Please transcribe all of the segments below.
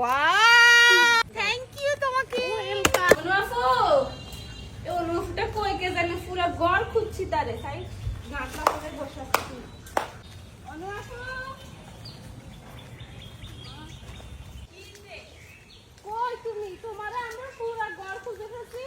Wow thank you তোমাকে। অনুয়াফু এ অনুয়াফুটা কই কে জানি পুরা গড় খুঁজছি তারে তাই ঘাটলা করে বসে আছি। অনুয়াফু কই তুমি? তোমার আমরা পুরা গড় খুঁজে ফেলছি।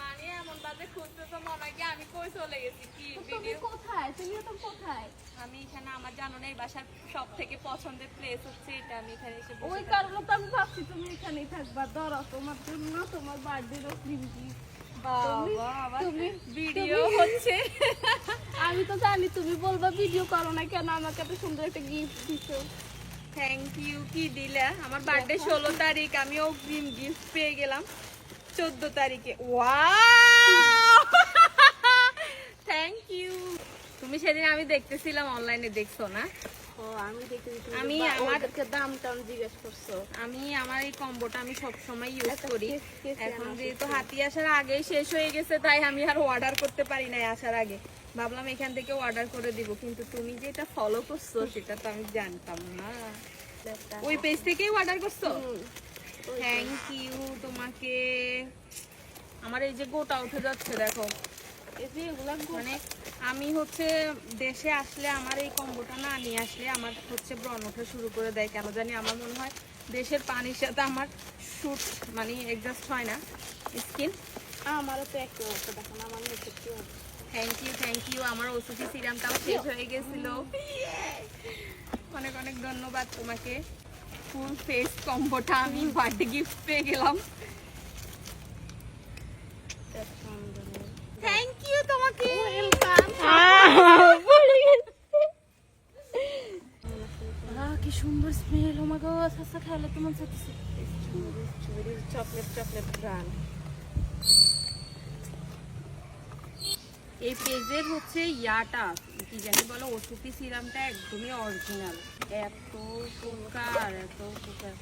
মানে এমন ভাবে খুঁজতে তো মনে হয় আমি কই চলে গেছি? কি তুমি কোথায়? তুমি তো কোথায়? আমি এখানে আমার জানো না এই বাসার সব থেকে পছন্দের প্লেস হচ্ছে এটা আমি এখানে এসে ওই কারণে তো আমি ভাবছি তুমি এখানেই থাকবা। ধরো তোমার জন্য তোমার বার্থডে ক্রিম তুমি ভিডিও হচ্ছে। আমি তো জানি তুমি বলবা ভিডিও করো না কেন? আমাকে এত সুন্দর একটা গিফট দিছো। থ্যাংক ইউ কি দিলা? আমার বার্থডে ষোলো তারিখ আমি অগ্রিম গিফট পেয়ে গেলাম চোদ্দ তারিখে। ওয়াও থ্যাংক ইউ তুমি সেদিন আমি দেখতেছিলাম অনলাইনে দেখছ না? আমি দেখে আমি আমি আমার- আমাদেরকে দাম টাম জিজ্ঞেস করছ। আমি আমার এই কম্বোটা আমি সব সময় ইউজ করি। এখন যেহেতু হাতি আসার আগেই শেষ হয়ে গেছে তাই আমি আর অর্ডার করতে পারি নাই আসার আগে। ভাবলাম এখান থেকে অর্ডার করে দিব কিন্তু তুমি যেটা ফলো করছ সেটা তো আমি জানতাম না। ওই পেজ থেকেই অর্ডার করছ। থ্যাংক ইউ তোমাকে। আমার এই যে গোটা উঠে যাচ্ছে দেখো। মানে আমি হচ্ছে দেশে আসলে আমার এই কম্বোটা না নিয়ে আসলে আমার হচ্ছে ব্রণ ওঠা শুরু করে দেয়। কেন জানি আমার মনে হয় দেশের পানির সাথে আমার শুট মানে এডজাস্ট হয় না। স্কিন। আমারও তো একটু অবস্থা। দেখো না, আমার কি থ্যাংক ইউ থ্যাংক ইউ আমার ওষুধি সিরামটাও শেষ হয়ে গেছিল। অনেক অনেক ধন্যবাদ তোমাকে। ফুল ফেস কম্বোটা আমি বার্থডে গিফট পেয়ে গেলাম। স্মেল ও মাই গড আচ্ছা খেলে তোমার সাথে চকলেট চকলেট ব্রান্ড এই পেজের হচ্ছে ইয়াটা, কি জানি বলো, ওষুধি সিরামটা একদমই অরিজিনাল এত উপকার এত উপকার।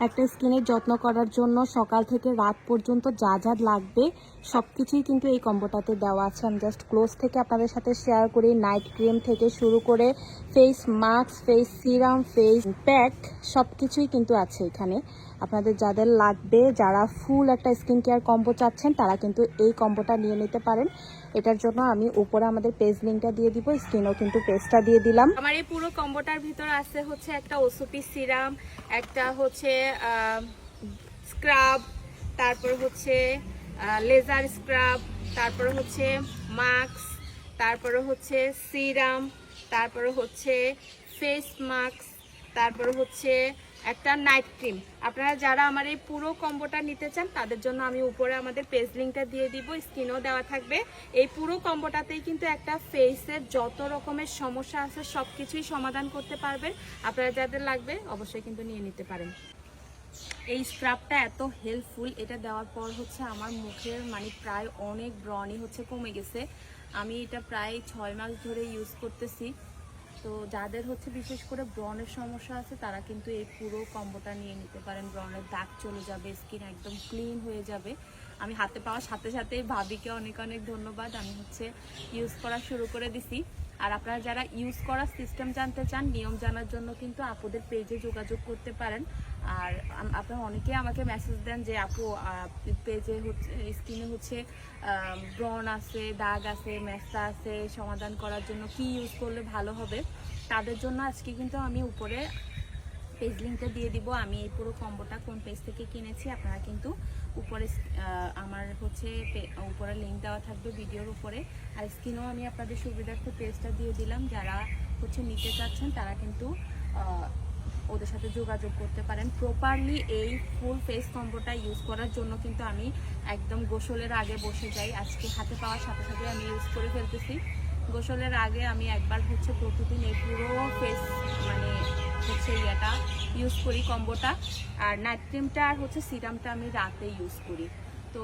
একটা স্কিনের যত্ন করার জন্য সকাল থেকে রাত পর্যন্ত যা যা লাগবে সব কিছুই কিন্তু এই কম্বোটাতে দেওয়া আছে। আমি জাস্ট ক্লোজ থেকে আপনাদের সাথে শেয়ার করি নাইট ক্রিম থেকে শুরু করে face mask face serum face pack সব কিছুই কিন্তু আছে এখানে। আপনাদের যাদের লাগবে, যারা ফুল একটা স্কিন কেয়ার কম্বো চাচ্ছেন, তারা কিন্তু এই কম্বোটা নিয়ে নিতে পারেন। এটার জন্য আমি উপরে আমাদের পেজ লিঙ্কটা দিয়ে দিব, স্কিনও কিন্তু পেজটা দিয়ে দিলাম। আমার এই পুরো কম্বোটার ভিতর আছে হচ্ছে একটা ওসুপি সিরাম, একটা হচ্ছে স্ক্রাব, তারপর হচ্ছে লেজার স্ক্রাব, তারপরে হচ্ছে মাস্ক, তারপরে হচ্ছে সিরাম, তারপরে হচ্ছে ফেস মাস্ক, তারপরে হচ্ছে একটা নাইট ক্রিম আপনারা যারা আমার এই পুরো কম্বোটা নিতে চান, তাদের জন্য আমি উপরে আমাদের পেজ লিঙ্কটা দিয়ে দিব স্ক্রিনও দেওয়া থাকবে। এই পুরো কম্বোটাতেই কিন্তু একটা ফেসের যত রকমের সমস্যা আছে সব কিছুই সমাধান করতে পারবেন। আপনারা যাদের লাগবে, অবশ্যই কিন্তু নিয়ে নিতে পারেন। এই স্ক্রাবটা এত হেল্পফুল এটা দেওয়ার পর হচ্ছে আমার মুখের মানে প্রায় অনেক ব্রণই হচ্ছে, কমে গেছে। আমি এটা প্রায় ছয় মাস ধরে ইউজ করতেছি। তো যাদের হচ্ছে বিশেষ করে ব্রণের সমস্যা আছে, তারা কিন্তু এই পুরো কম্বোটা নিয়ে নিতে পারেন। ব্রণের দাগ চলে যাবে, স্কিন একদম ক্লিন হয়ে যাবে। আমি হাতে পাওয়ার সাথে সাথে ভাবিকে অনেক অনেক ধন্যবাদ। আমি হচ্ছে ইউজ করা শুরু করে দিছি। আর আপনারা যারা ইউজ করার সিস্টেম জানতে চান, নিয়ম জানার জন্য কিন্তু আপুদের পেজে যোগাযোগ করতে পারেন। আর আপনারা অনেকে আমাকে মেসেজ দেন যে, আপু পেজে হচ্ছে স্কিনে হচ্ছে ব্রন আছে, দাগ আছে মেসা আছে, সমাধান করার জন্য কি ইউজ করলে ভালো হবে? তাদের জন্য আজকে কিন্তু আমি উপরে পেজ লিঙ্কটা দিয়ে দিব। আমি এই পুরো কম্বোটা কোন পেজ থেকে কিনেছি আপনারা কিন্তু উপরে আমার হচ্ছে উপরে লিঙ্ক দেওয়া থাকবে ভিডিওর উপরে। আর স্ক্রিনেও আমি আপনাদের সুবিধার্থে পেজটা দিয়ে দিলাম। যারা হচ্ছে নিতে চাচ্ছেন, তারা কিন্তু ওদের সাথে যোগাযোগ করতে পারেন। প্রপারলি এই ফুল ফেস কম্বোটা ইউজ করার জন্য কিন্তু আমি একদম গোসলের আগে বসে যাই। আজকে হাতে পাওয়ার সাথে সাথে আমি ইউজ করে ফেলতেছি। গোসলের আগে আমি একবার হচ্ছে প্রতিদিন এই পুরো হচ্ছে ইয়েটা ইউজ করি, কম্বোটা। আর নাইট ক্রিমটা আর হচ্ছে সিরামটা আমি রাতে ইউজ করি। তো